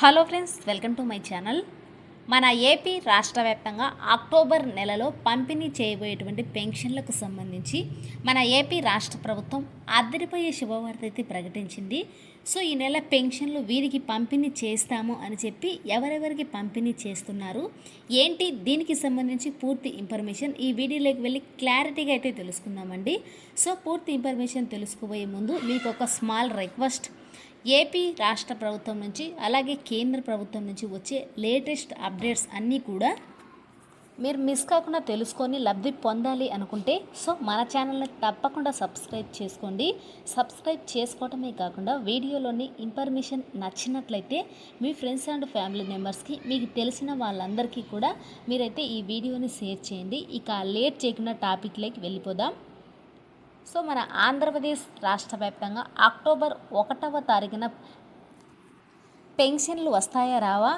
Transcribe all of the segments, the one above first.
Hello friends welcome to my channel. మన AP రాష్ట్ర వ్యాప్తంగా అక్టోబర్ నెలలో పంపిణీ చేయబోయేటువంటి పెన్షన్లకు సంబంధించి మన ఏపీ రాష్ట్ర ప్రభుత్వం అద్దరిపోయే శుభవార్త అయితే ప్రకటించింది. సో ఈ నెల పెన్షన్లు వీరికి పంపిణీ చేస్తాము అని చెప్పి ఎవరెవరికి పంపిణీ చేస్తున్నారు? ఏంటి? దీనికి సంబంధించి పూర్తి ఇన్ఫర్మేషన్ ఈ వీడియోలోకి వెళ్ళి క్లారిటీగా అయితే తెలుసుకుందామండి. సో పూర్తి ఇన్ఫర్మేషన్ తెలుసుకోబోయే ముందు మీకు ఒక స్మాల్ రిక్వెస్ట్. ఏపీ రాష్ట్ర ప్రభుత్వం నుంచి అలాగే కేంద్ర ప్రభుత్వం నుంచి వచ్చే లేటెస్ట్ అప్డేట్స్ అన్నీ కూడా మీరు మిస్ కాకుండా తెలుసుకొని లబ్ధి పొందాలి అనుకుంటే సో మన ఛానల్ని తప్పకుండా సబ్స్క్రైబ్ చేసుకోండి. సబ్స్క్రైబ్ చేసుకోవటమే కాకుండా వీడియోలోని ఇన్ఫర్మేషన్ నచ్చినట్లయితే మీ ఫ్రెండ్స్ అండ్ ఫ్యామిలీ మెంబర్స్కి మీకు తెలిసిన వాళ్ళందరికీ కూడా మీరైతే ఈ వీడియోని షేర్ చేయండి. ఇక లేట్ చేయకుండా టాపిక్లోకి వెళ్ళిపోదాం. సో మన ఆంధ్రప్రదేశ్ రాష్ట్ర వ్యాప్తంగా అక్టోబర్ ఒకటవ తారీఖున పెన్షన్లు వస్తాయా రావా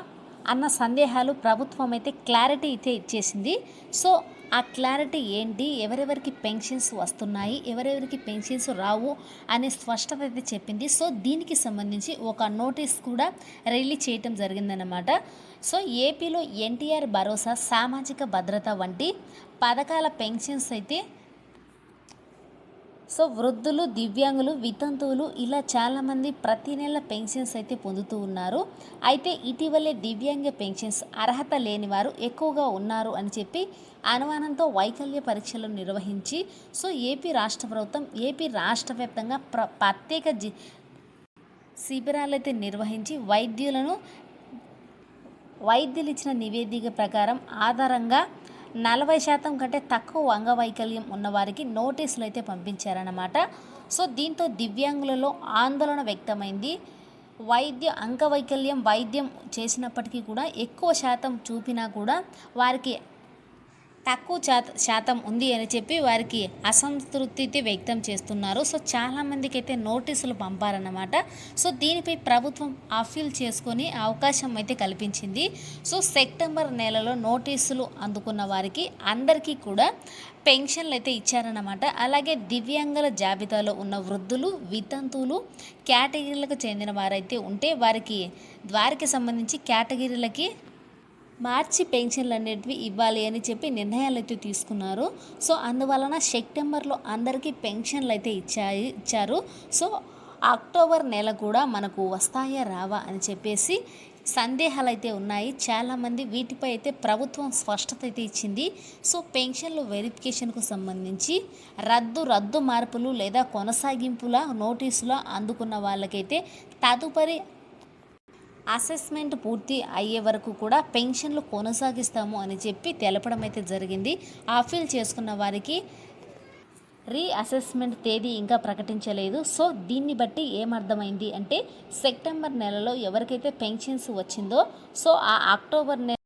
అన్న సందేహాలు ప్రభుత్వం అయితే క్లారిటీ అయితే ఇచ్చేసింది. సో ఆ క్లారిటీ ఏంటి? ఎవరెవరికి పెన్షన్స్ వస్తున్నాయి? ఎవరెవరికి పెన్షన్స్ రావు అనే స్పష్టత అయితే చెప్పింది. సో దీనికి సంబంధించి ఒక నోటీస్ కూడా రిలీజ్ చేయటం జరిగిందన్నమాట. సో ఏపీలో ఎన్టీఆర్ భరోసా సామాజిక భద్రత వంటి పథకాల పెన్షన్స్ అయితే సో వృద్ధులు దివ్యాంగులు వితంతువులు ఇలా చాలామంది ప్రతి నెల పెన్షన్స్ అయితే పొందుతూ ఉన్నారు. అయితే ఇటీవలే దివ్యాంగ పెన్షన్స్ అర్హత లేని వారు ఎక్కువగా ఉన్నారు అని చెప్పి అనుమానంతో వైకల్య పరీక్షలు నిర్వహించి సో ఏపీ రాష్ట్ర ప్రభుత్వం ఏపీ రాష్ట్ర వ్యాప్తంగా ప్ర ప్రత్యేక జి శిబిరాలు అయితే నిర్వహించి వైద్యులను వైద్యులు ఇచ్చిన నివేదిక ప్రకారం ఆధారంగా నలభై శాతం కంటే తక్కువ అంగవైకల్యం ఉన్నవారికి నోటీసులు అయితే పంపించారన్నమాట. సో దీంతో దివ్యాంగులలో ఆందోళన వ్యక్తమైంది. వైద్య అంగవైకల్యం వైద్యం చేసినప్పటికీ కూడా ఎక్కువ శాతం చూపినా కూడా వారికి తక్కువ శాత శాతం ఉంది అని చెప్పి వారికి అసంతృప్తి అయితే వ్యక్తం చేస్తున్నారు. సో చాలామందికి అయితే నోటీసులు పంపారన్నమాట. సో దీనిపై ప్రభుత్వం అఫీల్ చేసుకొని అవకాశం అయితే కల్పించింది. సో సెప్టెంబర్ నెలలో నోటీసులు అందుకున్న వారికి అందరికీ కూడా పెన్షన్లు అయితే ఇచ్చారన్నమాట. అలాగే దివ్యాంగుల జాబితాలో ఉన్న వృద్ధులు వితంతువులు కేటగిరీలకు చెందిన వారైతే ఉంటే వారికి వారికి సంబంధించి కేటగిరీలకి మార్చి పెన్షన్లు అనేటివి ఇవ్వాలి అని చెప్పి నిర్ణయాలు అయితే తీసుకున్నారు. సో అందువలన సెప్టెంబర్లో అందరికీ పెన్షన్లు అయితే ఇచ్చాయి ఇచ్చారు. సో అక్టోబర్ నెల కూడా మనకు వస్తాయా రావా అని చెప్పేసి సందేహాలు అయితే ఉన్నాయి. చాలామంది వీటిపై అయితే ప్రభుత్వం స్పష్టత అయితే ఇచ్చింది. సో పెన్షన్లు వెరిఫికేషన్కు సంబంధించి రద్దు రద్దు మార్పులు లేదా కొనసాగింపుల నోటీసుల అందుకున్న వాళ్ళకైతే తదుపరి అసెస్మెంట్ పూర్తి అయ్యే వరకు కూడా పెన్షన్లు కొనసాగిస్తాము అని చెప్పి తెలపడం అయితే జరిగింది. అఫీల్ చేసుకున్న వారికి రీఅసెస్మెంట్ తేదీ ఇంకా ప్రకటించలేదు. సో దీన్ని బట్టి ఏమర్థమైంది అంటే సెప్టెంబర్ నెలలో ఎవరికైతే పెన్షన్స్ వచ్చిందో సో ఆ అక్టోబర్ నెల